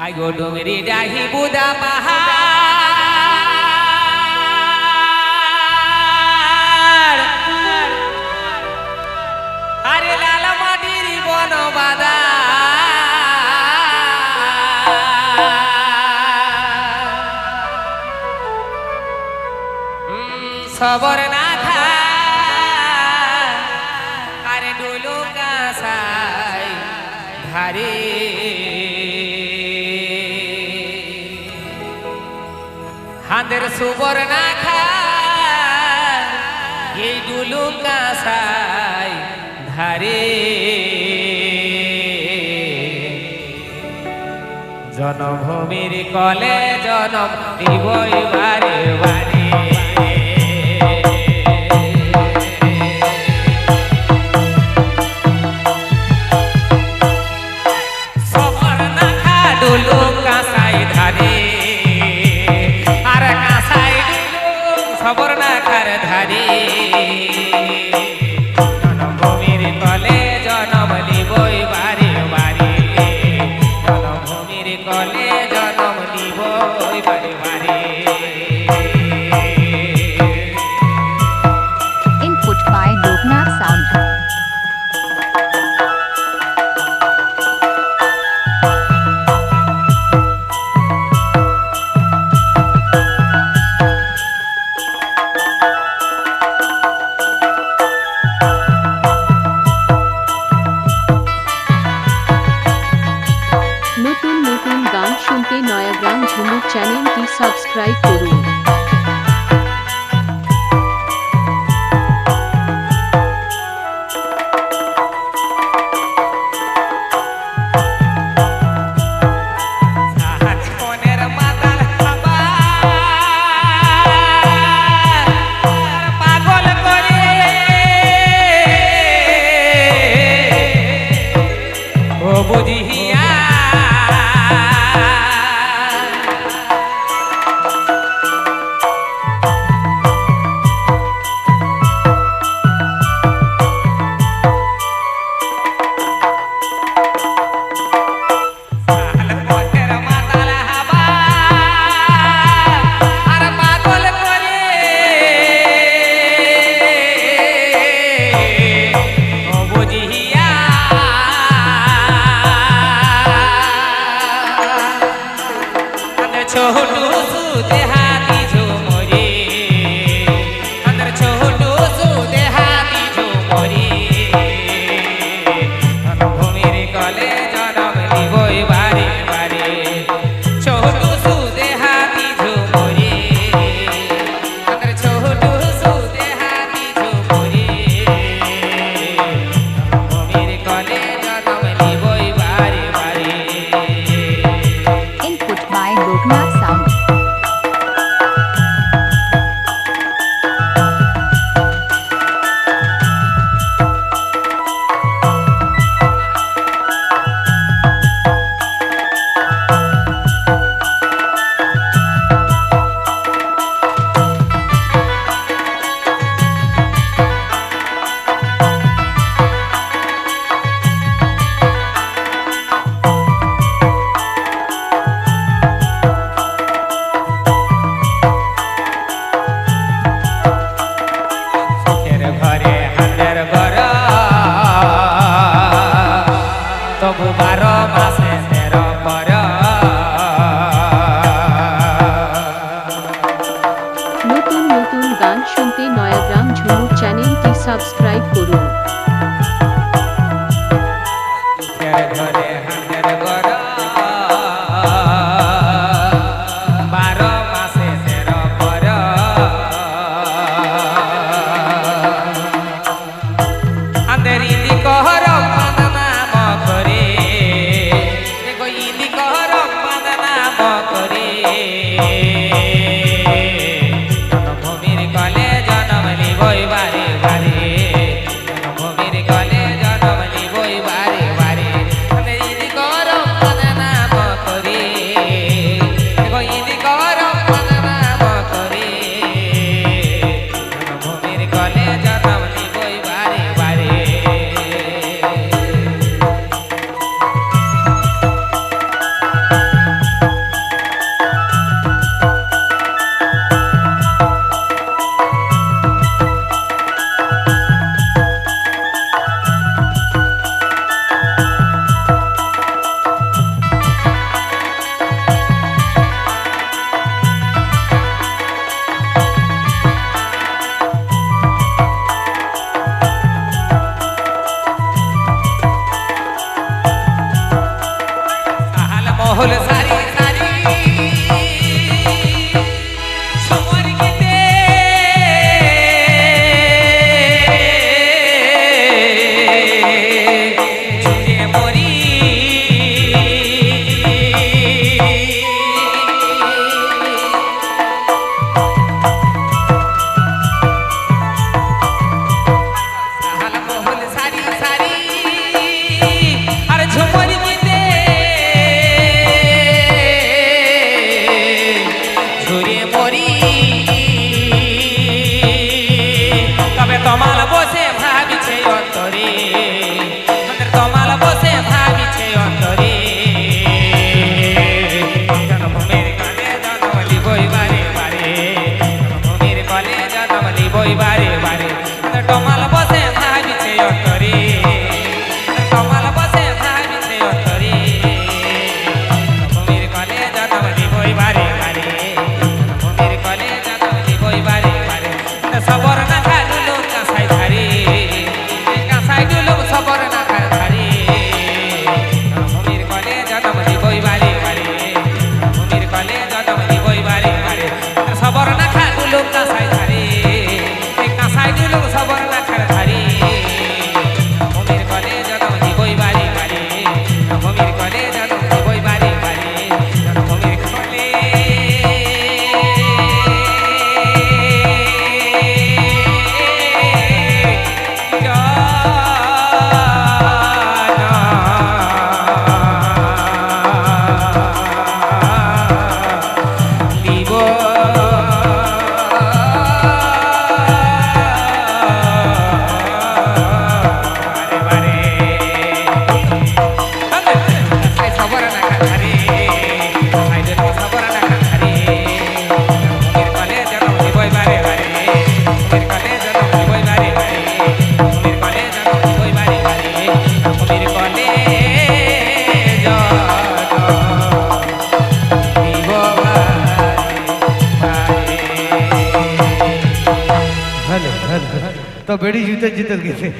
আগো ডুঙরি ডাহি বুদা পাহাড়। আরে লাল মাটির বন বাদা খবর না খা। আরে ডুলো কাঁসাই ধারে আমাদের সুবর্ণা খায় ধারে। জনভূমির কলে জনম দিবই বারে বারে। चैनल की सब्सक्राइब करो। Oh. no. প্রভু মাসে পর। নতুন নতুন গান শুনতে নয়াগ্রাম ঝুমুর চ্যানেলটি সাবস্ক্রাইব করুন। মহল সারি તો બેડી જીતે જીતર ગઈ